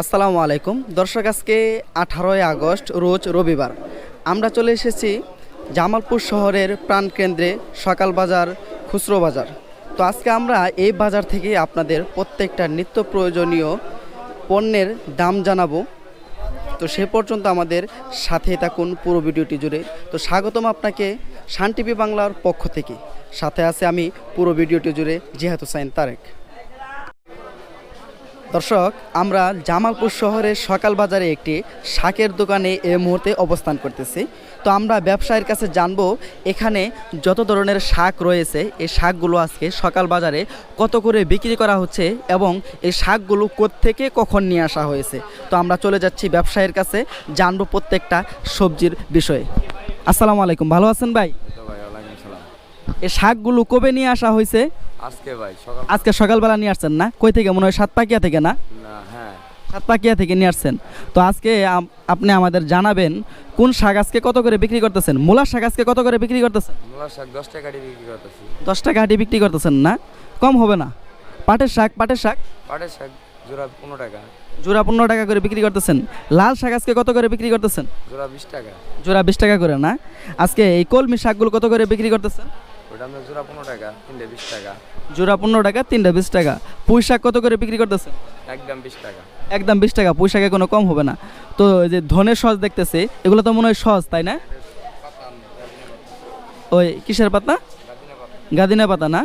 আসসালামু আলাইকুম। দর্শক, আজকে আঠারোই আগস্ট, রোজ রবিবার। আমরা চলে এসেছি জামালপুর শহরের প্রাণকেন্দ্রে সকাল বাজার, খুচরো বাজার। তো আজকে আমরা এই বাজার থেকে আপনাদের প্রত্যেকটা নিত্য প্রয়োজনীয় পণ্যের দাম জানাব। তো সে পর্যন্ত আমাদের সাথে থাকুন পুরো ভিডিওটি জুড়ে। তো স্বাগতম আপনাকে শান টিভি বাংলার পক্ষ থেকে। সাথে আছে আমি পুরো ভিডিওটি জুড়ে জিহাদ হুসাইন তারেক। দর্শক, আমরা জামালপুর শহরের সকাল বাজারে একটি শাকের দোকানে এই মুহূর্তে অবস্থান করতেছি। তো আমরা ব্যবসায়ীর কাছে জানব, এখানে যত ধরনের শাক রয়েছে, এই শাকগুলো আজকে সকাল বাজারে কত করে বিক্রি করা হচ্ছে এবং এই শাকগুলো থেকে কখন নিয়ে আসা হয়েছে? তো আমরা চলে যাচ্ছি ব্যবসায়ীর কাছে, জানব প্রত্যেকটা সবজির বিষয়ে। আসসালামু আলাইকুম, ভালো আছেন ভাই তো ভাই ওয়ালাইকুম সালাম এই শাকগুলো কবে নিয়ে আসা হয়েছে? আজকে ভাই সকাল আজকে সকালবেলা নিয়ে আসছেন না? কই থেকে? মনে হয় সাতপাকিয়া থেকে না? না হ্যাঁ। সাতপাকিয়া থেকে নিয়ে আসছেন। তো আজকে আপনি আমাদের জানাবেন কোন শাক আজকে কত করে বিক্রি করতেছেন? মূলার শাক আজকে কত করে বিক্রি করতেছেন? মূলা শাক দশ টাকা বিক্রি করতেছি। দশ টাকা হাঁটি বিক্রি করতেছেন না? কম হবে না? পাটের শাক পাটের শাক? পাটের শাক জোড়া পনেরো টাকা। জোড়া পনেরো টাকা করে বিক্রি করতেছেন। লাল শাক আজকে কত করে বিক্রি করতেছেন? জোড়া বিশ টাকা। জোড়া বিশ টাকা করে না? আজকে এই কলমি শাকগুলো কত করে বিক্রি করতেছেন? ওটা আমরা জোড়া পনেরো টাকা তিনটে বিশ টাকা। জোড়া পনেরো টাকা তিনটা বিশ টাকা। পুঁই শাক কত করে বিক্রি করতেছেন? একদম বিশ টাকা। একদম বিশ টাকা পুঁই শাকে কোনো কম হবে না। তো যে ধনের সস দেখতেছে এগুলো তো মনে হয় সস তাই না? ওই কিসের পাতা? গাদিনা পাতা না?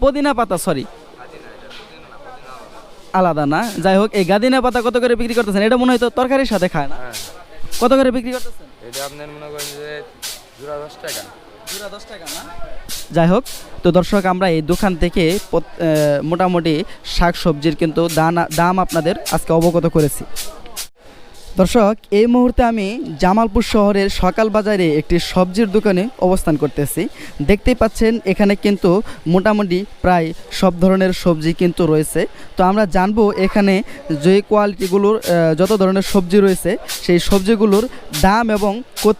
পুদিনা পাতা সরি আলাদা না। যাই হোক এই গাদিনা পাতা কত করে বিক্রি করতেছেন? এটা মনে হয় তো তরকারির সাথে খায় না। হ্যাঁ। কত করে বিক্রি করতেছেন? এটা আপনার মনে করেন যে জোড়া দশ টাকা। যাই হোক তো দর্শক, আমরা এই দোকান থেকে মোটামুটি শাক সবজির কিন্তু দাম আপনাদের আজকে অবগত করেছি। দর্শক, এই মুহূর্তে আমি জামালপুর শহরের সকাল বাজারে একটি সবজির দোকানে অবস্থান করতেছি। দেখতেই পাচ্ছেন, এখানে কিন্তু মোটামুটি প্রায় সব ধরনের সবজি কিন্তু রয়েছে। তো আমরা জানব এখানে যে কোয়ালিটিগুলোর যত ধরনের সবজি রয়েছে, সেই সবজিগুলোর দাম এবং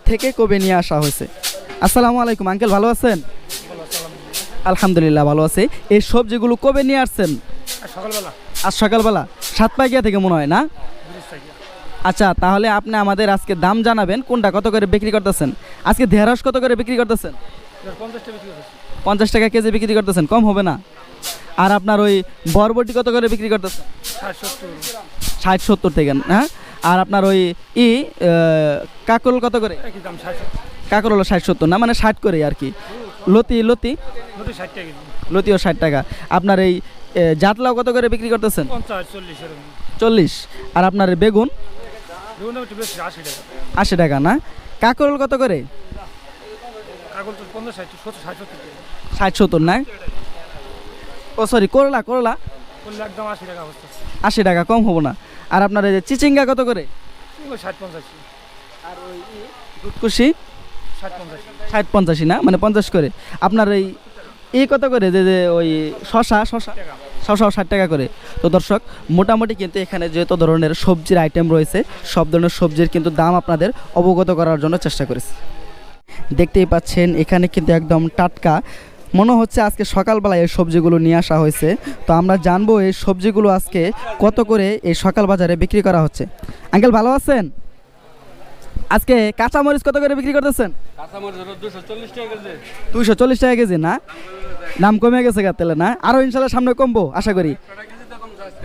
থেকে কবে নিয়ে আসা হয়েছে। আসসালামু আলাইকুম আঙ্কেল ভালো আছেন? আলহামদুলিল্লাহ ভালো আছে। এই সবজিগুলো কবে নিয়ে আসছেন? সকালবেলা। আজ সকালবেলা? সাত পাইকিয়া থেকে মনে হয় না? আচ্ছা তাহলে আপনি আমাদের আজকে দাম জানাবেন কোনটা কত করে বিক্রি করতেছেন? আজকে ঢেঁড়স কত করে বিক্রি করতেছেন? পঞ্চাশ টাকা কেজি বিক্রি করতেছেন কম হবে না? আর আপনার ওই বরবটি কত করে বিক্রি করতেছেন? ষাট সত্তর। ষাট সত্তর থেকে হ্যাঁ? আর আপনার ওই ই কাকল কত করে? সত্তর হলো ষাট সত্তর না মানে ষাট করে আর কি। লতি লতি? লতিও ষাট টাকা। আপনার এই জাতলাও কত করে বিক্রি করতেছেন? চল্লিশ আর আপনার বেগুন? আশি টাকা। না? কাকরোল কত করে? ষাট সত্তর না? ও সরি করলা করলা? আশি টাকা কম হব না। আর আপনার এই যে চিচিঙ্গা কত করে? ষাট পঞ্চাশি। খুশি ষাট পঞ্চাশি ষাট পঞ্চাশি। না? মানে পঞ্চাশ করে। আপনার এই এই কত করে? যে যে ওই শশা শশা? টাকা। শশাও ষাট টাকা করে। তো দর্শক মোটামুটি কিন্তু এখানে যত ধরনের সবজির আইটেম রয়েছে সব ধরনের সবজির কিন্তু দাম আপনাদের অবগত করার জন্য চেষ্টা করেছি। দেখতেই পাচ্ছেন এখানে কিন্তু একদম টাটকা। মনে হচ্ছে আজকে সকালবেলায় এই সবজিগুলো নিয়ে আসা হয়েছে। তো আমরা জানব এই সবজিগুলো আজকে কত করে এই সকাল বাজারে বিক্রি করা হচ্ছে। আঙ্কেল ভালো আছেন? আজকে কাঁচামরিচ কত করে বিক্রি করতেছেন? দুইশো চল্লিশ টাকা কেজি। না? দাম কমে গেছে তেলে না? আরও ইনশাল্লাহ সামনে কমবো আশা করি।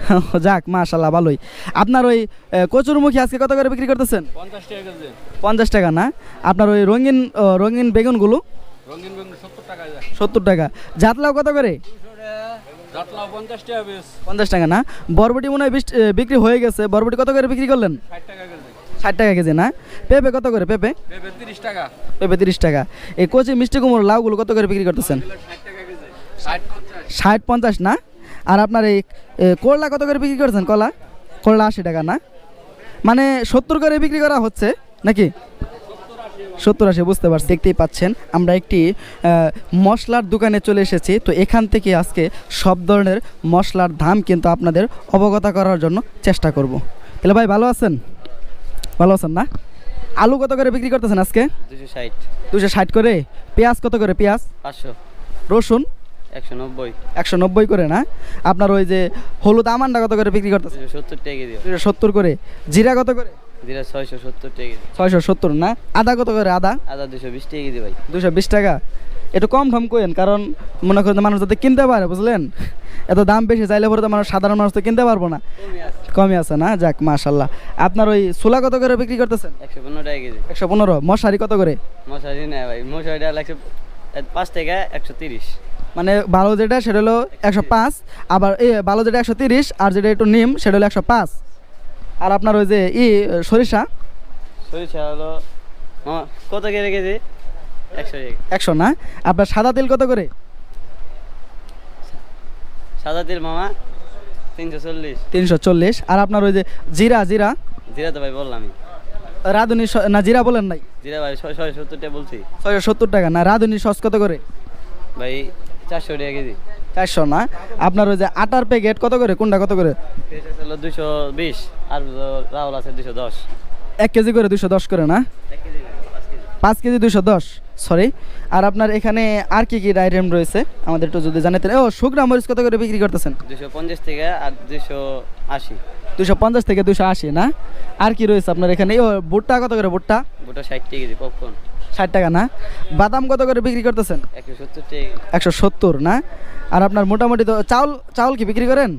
যাক মাশাল্লাহ ভালোই। আপনার ওই কচুরমুখী আজকে কত করে বিক্রি করতেছেন? পঞ্চাশ টাকা না? আপনার ওই রঙিন রঙিন বেগুনগুলো? বেগুন সত্তর টাকা জাতলাও কত করে? পঞ্চাশ টাকা না? বরবটি মনে হয় বিক্রি হয়ে গেছে। বরবটি কত করে বিক্রি করলেন? টাকা ষাট টাকা কেজি না? পেঁপে কত করে পেঁপে? পেঁপে তিরিশ টাকা। পেঁপে তিরিশ টাকা। এই কচি মিষ্টি কুমড়ো লাউগুলো কত করে বিক্রি করতেছেন? ষাট পঞ্চাশ। না? আর আপনার এই করলা কত করে বিক্রি করছেন কলা? করলা আশি টাকা না? মানে সত্তর করে বিক্রি করা হচ্ছে নাকি? সত্তর আশি বুঝতে পারছি। দেখতেই পাচ্ছেন আমরা একটি মশলার দোকানে চলে এসেছি। তো এখান থেকে আজকে সব ধরনের মশলার দাম কিন্তু আপনাদের অবগত করার জন্য চেষ্টা করব। তাহলে ভাই ভালো আছেন? ভালো আছেন না? আলু কত করে বিক্রি করতেছেন আজকে? দুশো ষাট। দুশো ষাট করে? পেঁয়াজ কত করে পেঁয়াজ? পাঁচশো। রসুন? একশো নব্বই। একশো নব্বই করে না? আপনার ওই যে হলুদ আমানটা কত করে বিক্রি করতেছে সত্তর টাকা সত্তর করে। জিরা কত করে? জিরা ছয়শো সত্তর টাকা ছয়শো সত্তর না? আদা কত করে আদা? আদা দুশো বিশ টাকা কেজি ভাই। দুশো বিশ টাকা। একটু কম ঠম করেন কারণ মনে করেন যে মানুষ যাতে কিনতে পারে বুঝলেন? এত দাম বেশি চাইলে পরে তো মানুষ সাধারণ মানুষ তো কিনতে পারব না। কমই আছে। না? যাক মাশাল্লাহ আপনার ওই ছোলা কত করে বিক্রি করতেছেন? একশো পনেরো টাকা কেজি। একশো পনেরো। মশারি কত করে? মশারি নেয় ভাই মশারিটা একশো পাঁচ টাকা একশো তিরিশ। মানে ভালো যেটা সেটা হলো একশো পাঁচ। আবার এ ভালো যেটা একশো তিরিশ আর যেটা একটু নিম সেটা হলো একশো পাঁচ। আর আপনার ওই যে ই সরিষা? সরিষা হলো কত কেজি কেজি? একশো একশো না? আপনার সাদা তেল কত করে? সাদা তেল মামা তিনশো চল্লিশ। তিনশো চল্লিশ। আর আপনার ওই যে জিরা জিরা? জিরা তো ভাই বললামই রাঁধুনি না জিরা বলেন নাই। জিরা ভাই ছয় ছয় সত্তর টাকা বলছি। ছয়শো সত্তর টাকা। না রাঁধুনি সস কত করে? ভাই চারশো টাকা কেজি। চারশো না? আপনার ওই যে আটার প্যাকেট কত করে? কোনটা কত করে? দুশো বিশ আর রাহুল আছে দুশো দশ। এক কেজি করে দুশো দশ করে না? এক কেজি পাঁচ কেজি দুশো দশ সরি আর আপনার এখানে আর কি কি আইটেম রয়েছে? আমাদের একটু যদি জানাতেন। ও শুকনা মরিচ কত করে বিক্রি করতেছেন? দুশো পঞ্চাশ থেকে আর দুশো আশি। দুশো পঞ্চাশ থেকে দুশো আশি না? আর কি রয়েছে আপনার এখানে? ও ভুট্টা কত করে ভুট্টা? গোটা ষাট টাকা কেজি পপকর্ন ষাট টাকা না? বাদাম কত করে বিক্রি করতেছেন? একশো সত্তর একশো সত্তর না? আর আপনার মোটামুটি তো চাউল চাউল কি বিক্রি করেন?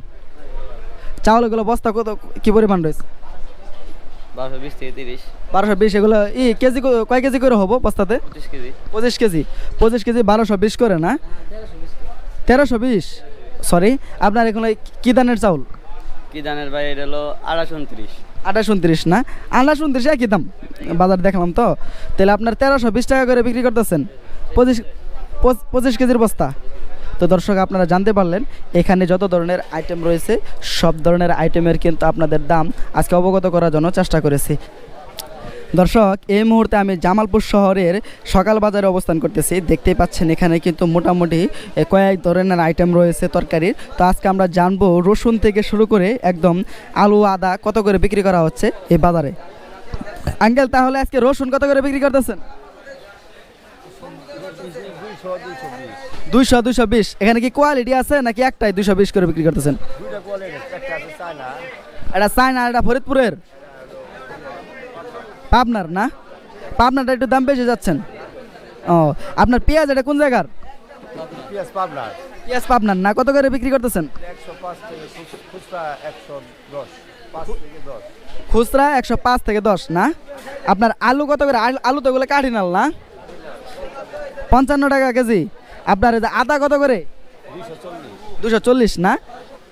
চাউলগুলো বস্তা কত কি পরিমাণ রয়েছে? বারোশো বিশ থেকে তিরিশ। বারোশো বিশ এগুলো ই কেজি কয় কেজি করে হব বস্তাতে? পঁচিশ কেজি। পঁচিশ কেজি। পঁচিশ কেজি বারোশো বিশ করে না? তেরোশো বিশ? সরি আপনার কি দানের চাউল? কি দানের ভাই এটা হলো আড়াইশো উনত্রিশ আঠাশ উনত্রিশ না? আঠাশ উনত্রিশ একই দাম। বাজার দেখলাম তো। তাহলে আপনার তেরোশো বিশ টাকা করে বিক্রি করতেছেন। পঁচিশ পঁচ- পঁচিশ কেজির বস্তা। তো দর্শক, আপনারা জানতে পারলেন, এখানে যত ধরনের আইটেম রয়েছে, সব ধরনের আইটেমের কিন্তু আপনাদের দাম আজকে অবগত করার জন্য চেষ্টা করেছি। দর্শক, এই মুহূর্তে আমি জামালপুর শহরের সকাল বাজারে অবস্থান করতেছি। দেখতেই পাচ্ছেন, এখানে কিন্তু মোটামুটি কয়েক ধরনের আইটেম রয়েছে তরকারির। তো আজকে আমরা জানব রসুন থেকে শুরু করে একদম আলু, আদা, কত করে বিক্রি করা হচ্ছে এই বাজারে। আঙ্কেল, তাহলে আজকে রসুন কত করে বিক্রি করতেছেন? দুইশো দুইশো বিশ। এখানে কি কোয়ালিটি আছে নাকি একটাই দুইশো বিশ করে বিক্রি করতেছেন? এটা চায়না এটা ফরিদপুরের? পাবনার না? পাবনারটা একটু দাম বেশি যাচ্ছেন। ও, আপনার পেঁয়াজ এটা কোন জায়গার? পেঁয়াজ পাবনার না। কত করে বিক্রি করতেছেন? খুচরা একশো পাঁচ থেকে দশ, না? আপনার আলু কত করে? আলু- তো এগুলো কাঠিনাল না? পঞ্চান্ন টাকা কেজি। আপনার আদা কত করে? দুশো চল্লিশ। না?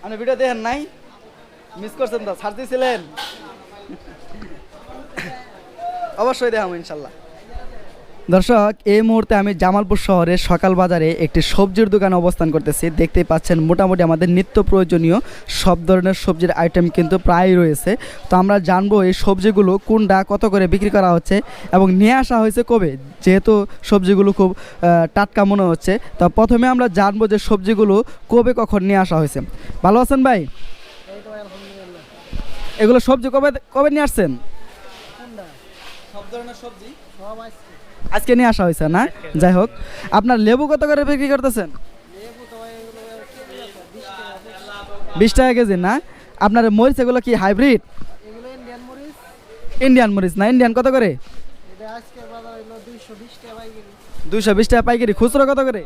আপনি ভিডিও দেখেন নাই? মিস করছেন তো, ছাড় দিয়েছিলেন অবশ্যই দেখাম ইনশাল্লাহ। দর্শক এই মুহূর্তে আমি জামালপুর শহরের সকাল বাজারে একটি সবজির দোকানে অবস্থান করতেছি। দেখতেই পাচ্ছেন মোটামুটি আমাদের নিত্য প্রয়োজনীয় সব ধরনের সবজির আইটেম কিন্তু প্রায় রয়েছে। তো আমরা জানব এই সবজিগুলো কোনটা কত করে বিক্রি করা হচ্ছে এবং নিয়ে আসা হয়েছে কবে? যেহেতু সবজিগুলো খুব টাটকা মনে হচ্ছে তো প্রথমে আমরা জানব যে সবজিগুলো কবে কখন নিয়ে আসা হয়েছে। ভালো আছেন ভাই? এগুলো সবজি কবে কবে নিয়ে আসছেন? সব ধরনের সবজি। আজকে নিয়ে আসা হয়েছে, না? যাই হোক, আপনার লেবু কত করে বিক্রি করতেছেন? বিশ টাকা কেজি, না? আপনার মরিচ, এগুলো কি হাইব্রিড? ইন্ডিয়ান মরিচ, না? ইন্ডিয়ান কত করে? দুইশো বিশ টাকা পাইকারি। খুচরো কত করে?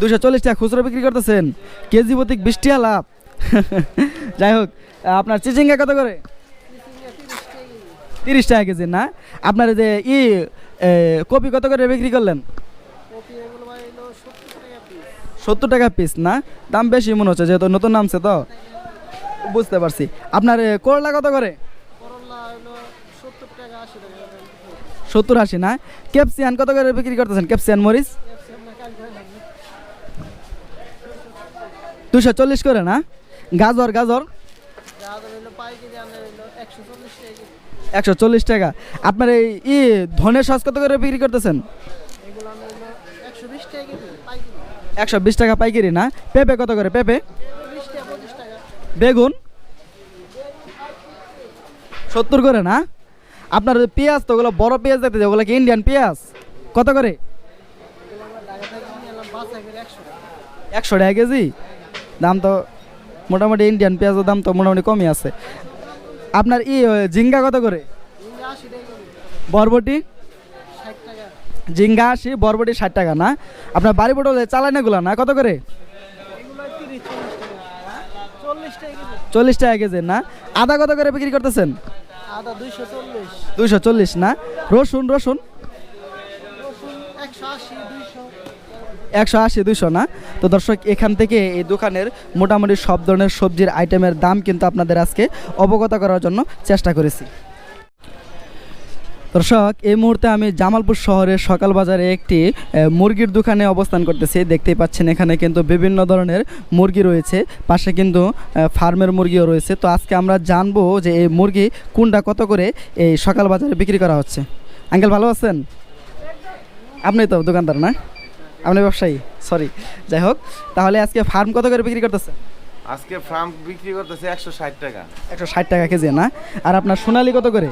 দুশো চল্লিশ টাকা খুচরো বিক্রি করতেছেন। কেজি প্রতি বিশ টাকা লাভ। যাই হোক, আপনার চিচিঙ্গা কত করে? তিরিশ টাকা কেজি, না? আপনার যে ই কপি কত করে বিক্রি করলেন? সত্তর টাকা পিস না? দাম বেশি মনে হচ্ছে, যেহেতু নতুন নামছে তো। বুঝতে পারছি। আপনার করলা কত করে? সত্তর আশি, না? ক্যাপসিয়ান কত করে বিক্রি করতেছেন? ক্যাপসিয়ান মরিচ? দুশো চল্লিশ করে, না? গাজর গাজর? একশো চল্লিশ টাকা। আপনার এই ধনের সস কত করে বিক্রি করতেছেন? একশো বিশ টাকা পাইকারি না? পেঁপে কত করে পেঁপে? বেগুন? সত্তর করে না? আপনার পেঁয়াজ তো ওগুলো বড় পেঁয়াজ দেখতে ওগুলো কি ইন্ডিয়ান পেঁয়াজ? কত করে? একশো টাকা কেজি। দাম তো মোটামুটি ইন্ডিয়ান পেঁয়াজের দাম তো মোটামুটি কমই আছে। আপনার ই ঝিঙ্গা কত করে? বরবটি? ঝিঙ্গা আশি, বরবটি ষাট টাকা না? আপনার বাড়ি পটলে চালানাগুলো না? কত করে? চল্লিশ টাকা কেজি না? আদা কত করে বিক্রি করতেছেন? দুইশো চল্লিশ না? রসুন রসুন? একশো আশি, দুইশো না? তো দর্শক, এখান থেকে এই দোকানের মোটামুটি সব ধরনের সবজির আইটেমের দাম কিন্তু আপনাদের আজকে অবগত করার জন্য চেষ্টা করেছি। দর্শক, এই মুহূর্তে আমি জামালপুর শহরের সকাল বাজারে একটি মুরগির দোকানে অবস্থান করতেছি। দেখতেই পাচ্ছেন, এখানে কিন্তু বিভিন্ন ধরনের মুরগি রয়েছে। পাশে কিন্তু ফার্মের মুরগিও রয়েছে। তো আজকে আমরা জানব যে এই মুরগি কোনটা কত করে এই সকাল বাজারে বিক্রি করা হচ্ছে। আঙ্কেল, ভালো আছেন? আপনি তো দোকানদার না? আপনি ব্যবসায়ী সরি যাই হোক তাহলে আজকে ফার্ম কত করে বিক্রি করতেছে? আজকে ফার্ম বিক্রি করতেছে একশো ষাট টাকা। একশো ষাট টাকা কেজি না? আর আপনার সোনালি কত করে?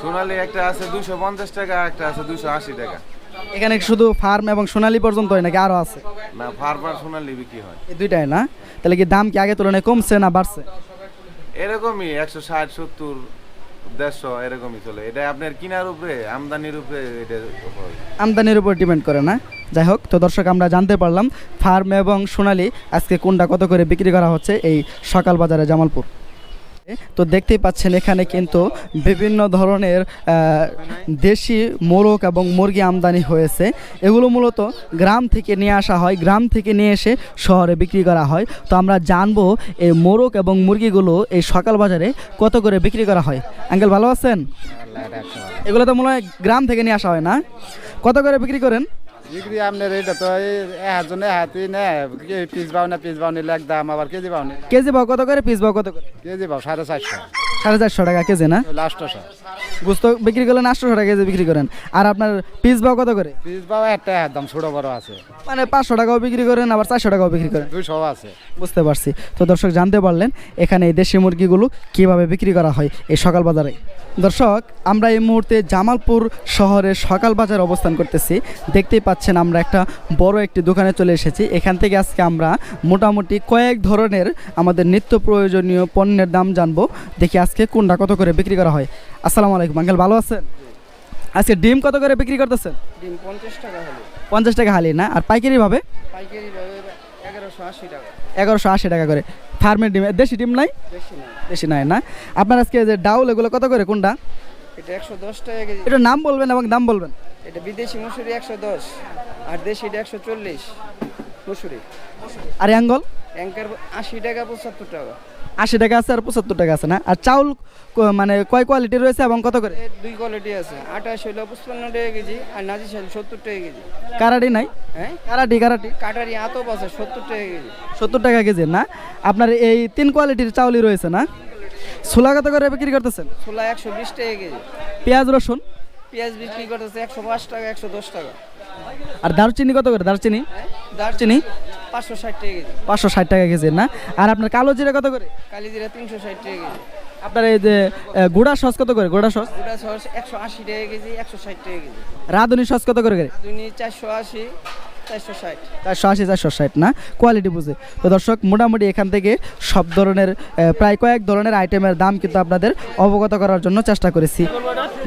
সোনালি একটা আছে দুইশো পঞ্চাশ টাকা একটা আছে দুইশো আশি টাকা। এখানে শুধু ফার্ম এবং সোনালি পর্যন্ত হয় নাকি আরও আছে? না ফার্মার সোনালি বিক্রি হয়। এই দুইটাই না? তাহলে কি দাম কি আগে তুলনায় কমছে না বাড়ছে? এরকমই একশো ষাট সত্তর দেড়শো এরকমই চলে। এটা আপনার কিনার উপরে, আমদানির উপরে এটা আমদানির উপর ডিপেন্ড করে না। যাই হোক, তো দর্শক, আমরা জানতে পারলাম, ফার্ম এবং সোনালি আজকে কোনটা, কত করে বিক্রি করা হচ্ছে এই সকাল বাজারে জামালপুর? তো দেখতেই পাচ্ছেন এখানে কিন্তু বিভিন্ন ধরনের দেশি মোরগ এবং মুরগি আমদানি হয়েছে। এগুলো মূলত গ্রাম থেকে নিয়ে আসা হয়। গ্রাম থেকে নিয়ে এসে শহরে বিক্রি করা হয়। তো আমরা জানব এই মোরগ এবং মুরগিগুলো এই সকাল বাজারে কত করে বিক্রি করা হয়। আঙ্কেল ভালো আছেন? এগুলো তো মনে হয় গ্রাম থেকে নিয়ে আসা হয় না। কত করে বিক্রি করেন? বিক্রি আপনার এইটা তো একজনে হাতি নে পিস বাউ না পিস বাউ নিলে এক দাম আবার কেজি বাউ নি কেজি ভাও কত করে পিস ভাও কত করে? কেজি বাউ সাড়ে চারশো। সাড়ে চারশো টাকা কেজি না? লাস্টশো। গুস্ত বিক্রি করলেন আটশো টাকা কেজি বিক্রি করেন। আর আপনার পিস ভাও কত করে? পিস বাউ একটা একদম ছোট বড় আছে। মানে পাঁচশো টাকাও বিক্রি করেন আবার চারশো টাকাও বিক্রি করেন। দুইশো আছে। বুঝতে পারছি। তো দর্শক জানতে পারলেন এখানে এই দেশি মুরগিগুলো কীভাবে বিক্রি করা হয় এই সকাল বাজারে। দর্শক আমরা এই মুহূর্তে জামালপুর শহরের সকাল বাজারে অবস্থান করতেছি। দেখতেই পাচ্ছেন আমরা একটা বড় একটি দোকানে চলে এসেছি। এখান থেকে আজকে আমরা মোটামুটি কয়েক ধরনের আমাদের নিত্য প্রয়োজনীয় পণ্যের দাম জানব। দেখি আজকে কোনটা কত করে বিক্রি করা হয়। আসসালামু আলাইকুম আঙ্কেল ভালো আছেন? আজকে ডিম কত করে বিক্রি করতেছেন? ডিম পঞ্চাশ টাকা হলো। পঞ্চাশ টাকা হালি না? আর পাইকারিভাবে পাইকারি ভাবে এগারোশো আশি টাকা। এগারোশো আশি টাকা করে। ফার্মের ডিম দেশি ডিম নাই? বেশি নাই। না? আপনার আজকে যে ডাউল এগুলো কত করে কোনটা? এটা একশো দশ টাকা কেজি। এটা নাম বলবেন এবং দাম বলবেন। এটা বিদেশি মুসুরি একশো দশ আর দেশিটা একশো চল্লিশ মুসুরি। আর অ্যাঙ্গল? অ্যাঙ্কার আশি টাকা পঁচাত্তর টাকা। আশি টাকা আছে আর পঁচাত্তর টাকা আছে না? আর চাউল মানে কয় কোয়ালিটি রয়েছে এবং কত করে? দুই কোয়ালিটি আছে। আঠাশ হইল পঁচপান্ন টাকা কেজি আর নাজি চাল সত্তর টাকা কেজি। কারাটি নাই? হ্যাঁ? Karate karate? কাটারি আতপ আছে সত্তর টাকা কেজি। সত্তর টাকা কেজি না? আপনার এই তিন কোয়ালিটির চাউলই রয়েছে না? ছোলা কত করে বিক্রি করতেছেন? ছোলা একশো বিশ টাকা কেজি। পেঁয়াজ রসুন? পেঁয়াজ বিক্রি করতেছে একশো পাঁচ টাকা একশো দশ টাকা। আর দারচিনি কত করে? দারচিনি? দারচিনি পাঁচশো ষাট টাকা কেজি। পাঁচশো ষাট টাকা কেজি না? আর আপনার কালো জিরা কত করে? কালিজিরা তিনশো ষাট টাকা কেজি। আপনার এই যে গোড়া সস কত করে? গুড়া সস? গুড়া সস একশো আশি টাকা কেজি একশো ষাট টাকা কেজি। রাঁধুনি সস কত করে? দুনি চারশো আশি চারশো ষাট। চারশো আশি চারশো ষাট না? কোয়ালিটি বুঝে। তো দর্শক মোটামুটি এখান থেকে সব ধরনের প্রায় কয়েক ধরনের আইটেমের দাম কিন্তু আপনাদের অবগত করার জন্য চেষ্টা করেছি।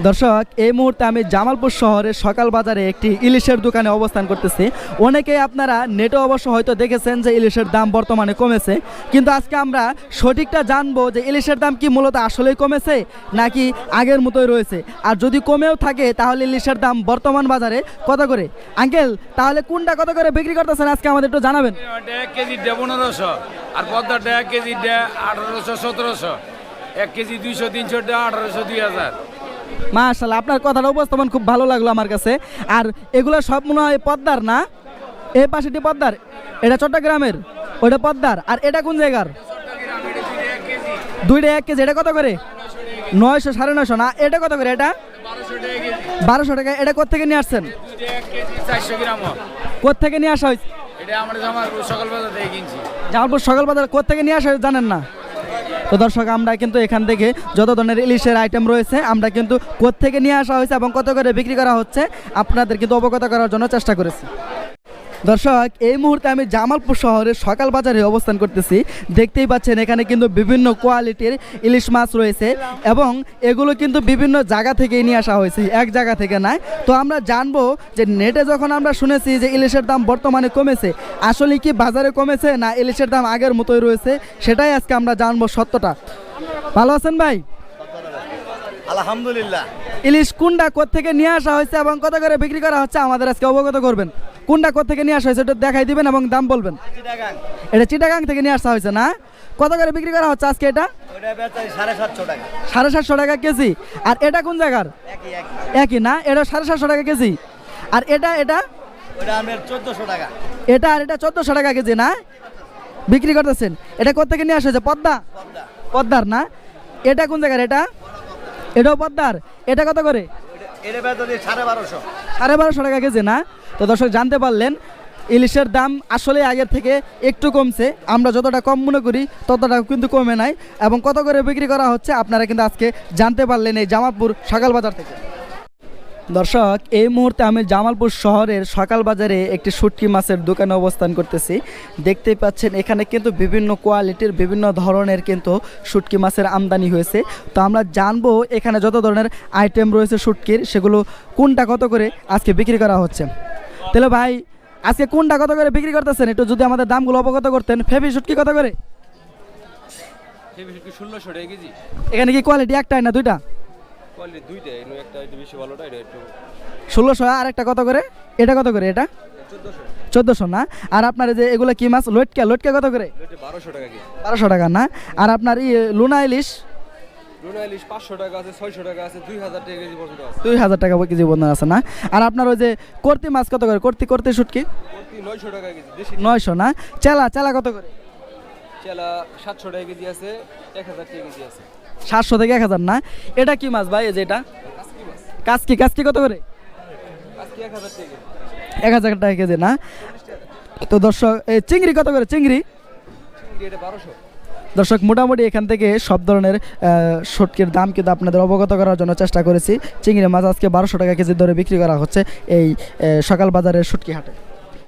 দর্শক, এই মুহূর্তে আমি জামালপুর শহরের সকাল বাজারে একটি ইলিশের দোকানে অবস্থান করতেছি। অনেকেই আপনারা নেটে অবশ্য হয়তো দেখেছেন যে ইলিশের দাম বর্তমানে কমেছে। কিন্তু আজকে আমরা সঠিকটা জানব যে ইলিশের দাম কি মূলত আসলেই কমেছে নাকি আগের মতোই রয়েছে। আর যদি কমেও থাকে, তাহলে ইলিশের দাম বর্তমান বাজারে কত করে? আঙ্কেল, তাহলে কোনটা কত করে বিক্রি করতেছেন আজকে আমাদের একটু জানাবেন। এক কেজি পনেরোশো, আর পদ্মাটা এক কেজি আঠারোশো, সতেরোশো। এক কেজি দুইশো, তিনশো ডে আঠারোশো, দুই হাজার। মাশাল্লাহ আপনার কথাটা উপস্থাপন খুব ভালো লাগল আমার কাছে। আর এগুলো সব মনে হয় পদ্মার না? এই পাশেটি পদ্মার এটা চট্টগ্রামের ওটা পদ্মার। আর এটা কোন জায়গার? দুইটা এক কেজি এটা কত করে? নয়শো সাড়ে নয়শো না? এটা কত করে এটা? বারোশো টাকা এটা কোথেকে নিয়ে আসছেন? কোথেকে নিয়ে আসা হয়েছে? জামালপুর সকাল বাজার কোথেকে নিয়ে আসা জানেন না? তো দর্শক, আমরা কিন্তু এখান থেকে যত ধরনের ইলিশের আইটেম রয়েছে, আমরা কিন্তু কোথেকে নিয়ে আসা হয়েছে এবং কত করে বিক্রি করা হচ্ছে, আপনাদের কিন্তু অবগত করার জন্য চেষ্টা করেছি। দর্শক এই মুহূর্তে আমি জামালপুর শহরের সকাল বাজারে অবস্থান করতেছি। দেখতেই পাচ্ছেন এখানে কিন্তু বিভিন্ন কোয়ালিটির ইলিশ মাছ রয়েছে এবং এগুলো কিন্তু বিভিন্ন জায়গা থেকেই নিয়ে আসা হয়েছে এক জায়গা থেকে নয় তো আমরা জানব যে নেটে যখন আমরা শুনেছি যে ইলিশের দাম বর্তমানে কমেছে আসলে কি বাজারে কমেছে না ইলিশের দাম আগের মতোই রয়েছে? সেটাই আজকে আমরা জানব সত্যটা। ভালো আছেন ভাই? আলহামদুলিল্লাহ। ইলিশ কোনটা থেকে নিয়ে আসা হয়েছে এবং কত করে বিক্রি করা হচ্ছে আমাদের আজকে অবগত করবেন। কোনটা থেকে নিয়ে আসা হয়েছে এটা দেখাই দিবেন এবং দাম বলবেন। এটা চিটাগাং থেকে নিয়ে আসা হয়েছে না? কত করে বিক্রি করা হচ্ছে আজকে এটা? সাড়ে সাতশো টাকা। কেজি। আর এটা কোন জায়গার? একই না? এটা সাড়ে সাতশো টাকা কেজি। আর এটা এটা? ওটা আমার চোদ্দোশো টাকা। এটা আর এটা চোদ্দোশো টাকা কেজি না? বিক্রি করতেছেন। এটা থেকে নিয়ে আসা হয়েছে? পদ্মা। পদ্মার না? এটা কোন জায়গার এটা? এটাও পদ্মার। এটা কত করে? সাড়ে বারোশো। সাড়ে বারোশো টাকা কেজি না? তো দর্শক, জানতে পারলেন, ইলিশের দাম আসলে আগের থেকে একটু কমছে। আমরা যতটা কম মনে করি, ততটা কিন্তু কমে নাই। এবং কত করে বিক্রি করা হচ্ছে, আপনারা কিন্তু আজকে জানতে পারলেন এই জামাতপুর সকাল বাজার থেকে। দর্শক এই মুহূর্তে আমি জামালপুর শহরের সকাল বাজারে একটি শুটকি মাছের দোকানে অবস্থান করতেছি। দেখতেই পাচ্ছেন এখানে কিন্তু বিভিন্ন কোয়ালিটির বিভিন্ন ধরনের কিন্তু শুটকি মাছের আমদানি হয়েছে। তো আমরা জানব এখানে যত ধরনের আইটেম রয়েছে শুটকির সেগুলো কোনটা কত করে আজকে বিক্রি করা হচ্ছে? তাহলে ভাই আজকে কোনটা কত করে বিক্রি করতেছেন? একটু যদি আমাদের দামগুলো অবগত করতেন ফেবি শুটকি কত করে? এখানে কি কোয়ালিটি একটাই না দুইটা? কোয়ালিটি দুইটা এর একটা একটু বেশি ভালোটা এটা একটু ষোলোশো আর একটা কত করে? এটা কত করে এটা? চোদ্দোশো। না? আর আপনার যে এগুলো কি মাছ? লটকা লটকা কত করে? বারোশো টাকা বারোশো টাকা না? আর আপনার ই লুনা ইলিশ? লুনা ইলিশ পাঁচশো টাকা আছে ছয়শো টাকা আছে দুই হাজার টাকা কেজি পর্যন্ত আছে। দুই হাজার টাকা কেজি বন্ধন আছে না? আর আপনার ওই যে কর্তি মাছ কত করে? কর্তি কর্তি শুটকি? নয়শো টাকা কেজি নয়শো না? চেলা চেলা কত করে? চেলা সাতশো টাকা কেজি আছে এক হাজার টাকা কেজি আছে। সাতশো থেকে এক হাজার, না? এটা কি মাছ ভাই, এই যে এটা? কাজকি কাজকি কত করে? এক হাজার টাকা কেজি, না? তো দর্শক চিংড়ি কত করে, চিংড়ি? দর্শক, মোটামুটি এখান থেকে সব ধরনের শুটকির দাম কিন্তু আপনাদের অবগত করার জন্য চেষ্টা করেছি। চিংড়ি মাছ আজকে বারোশো টাকা কেজি দরে বিক্রি করা হচ্ছে এই সকাল বাজারের শুটকি হাটে।